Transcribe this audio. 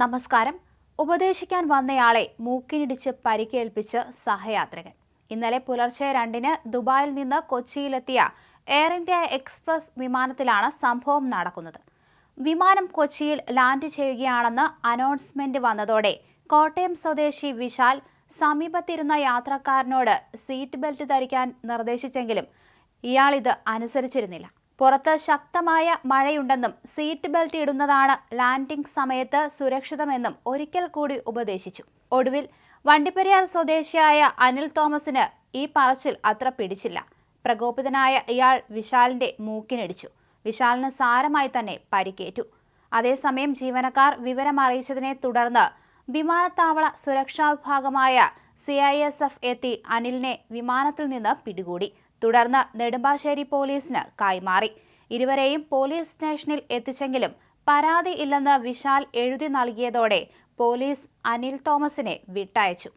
നമസ്കാരം. ഉപദേശിക്കാൻ വന്നയാളെ മൂക്കിനിടിച്ച് പരിക്കേൽപ്പിച്ച് സഹയാത്രികൻ. ഇന്നലെ പുലർച്ചെ രണ്ടിന് ദുബായിൽ നിന്ന് കൊച്ചിയിലെത്തിയ എയർ ഇന്ത്യ എക്സ്പ്രസ് വിമാനത്തിലാണ് സംഭവം നടക്കുന്നത്. വിമാനം കൊച്ചിയിൽ ലാൻഡ് ചെയ്യുകയാണെന്ന് അനൗൺസ്മെന്റ് വന്നതോടെ കോട്ടയം സ്വദേശി വിശാൽ സമീപത്തിരുന്ന യാത്രക്കാരനോട് സീറ്റ് ബെൽറ്റ് ധരിക്കാൻ നിർദ്ദേശിച്ചെങ്കിലും ഇയാൾ ഇത് അനുസരിച്ചിരുന്നില്ല. പുറത്ത് ശക്തമായ മഴയുണ്ടെന്നും സീറ്റ് ബെൽറ്റ് ഇടുന്നതാണ് ലാൻഡിംഗ് സമയത്ത് സുരക്ഷിതമെന്നും ഒരിക്കൽ കൂടി ഉപദേശിച്ചു. ഒടുവിൽ വണ്ടിപ്പെരിയാർ സ്വദേശിയായ അനിൽ തോമസിന് ഈ പറച്ചിൽ അത്ര പിടിച്ചില്ല. പ്രകോപിതനായ ഇയാൾ വിശാലിന്റെ മൂക്കിനിടിച്ചു. വിശാലിന് സാരമായി തന്നെ പരിക്കേറ്റു. അതേസമയം ജീവനക്കാർ വിവരമറിയിച്ചതിനെ തുടർന്ന് വിമാനത്താവള സുരക്ഷാ വിഭാഗമായ സി ഐ എസ് എഫ് എത്തി അനിലിനെ വിമാനത്തിൽ നിന്ന് പിടികൂടി. തുടർന്ന് നെടുമ്പാശ്ശേരി പോലീസിന് കൈമാറി. ഇരുവരെയും പോലീസ് സ്റ്റേഷനിൽ എത്തിച്ചെങ്കിലും പരാതി ഇല്ലെന്ന് വിശാൽ എഴുതി നൽകിയതോടെ പോലീസ് അനിൽ തോമസിനെ വിട്ടയച്ചു.